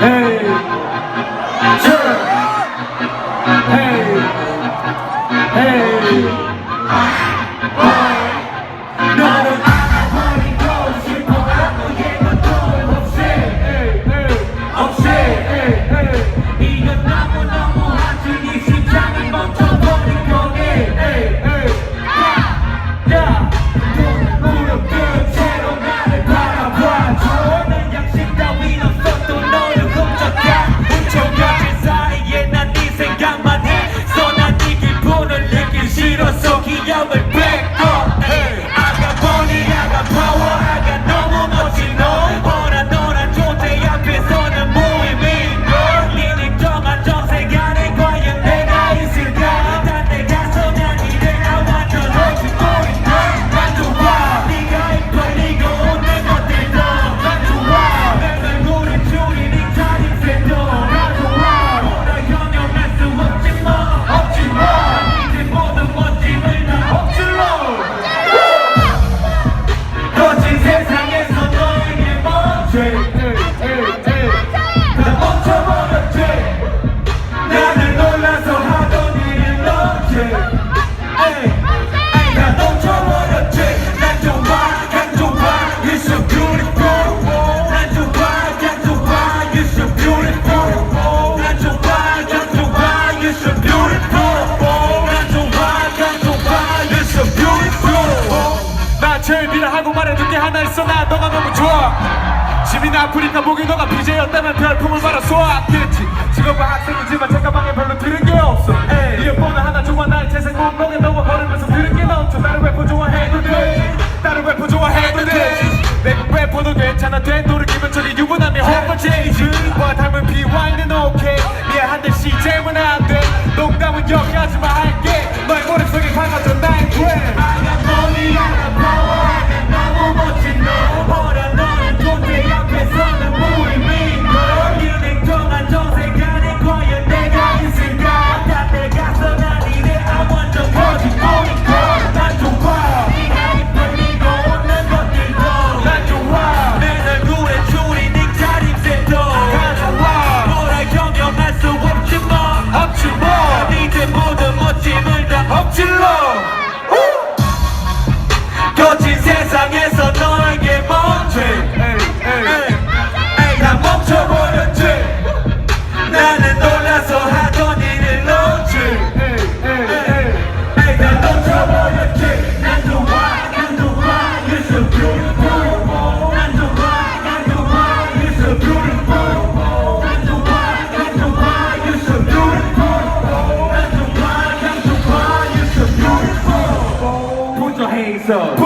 Hey. Hey, hey. 기억 나 제일 미안하고 말해줄 게 하나 있어. 나 너가 너무 좋아. 시민 아프리카 목이 너가 BJ였다면 별풍을 받아 쏘았겠지. 직업은 학생이지만 책가방에 별로 들은 게 없어. 이어폰을 하나 좋아 나의 재생 목록에 넣어 걸으면서 들은 게 넘쳐. 다른 래퍼 좋아해도 돼 다른 래퍼 좋아해도 돼 내가 래퍼도 괜찮아. 돼 노력이면 저리 유부남이 홈퍼체이지. 와 닮은 BY는 오케이. 미안한데 CJ는 안돼. 농담은 여기까지만 할게. 너의 머릿속에 강화져 나의 브랜드 거친 세상에서 너에게 멈춰 난 멈춰버렸지 나는 놀라서 하던 일을 놓지 난 멈춰버렸지 난 좋아 난 좋아 You're so beautiful 좋아 You're so beautiful 난 좋아 난 좋아 You're so beautiful 난 좋아 난 좋아 You're so beautiful up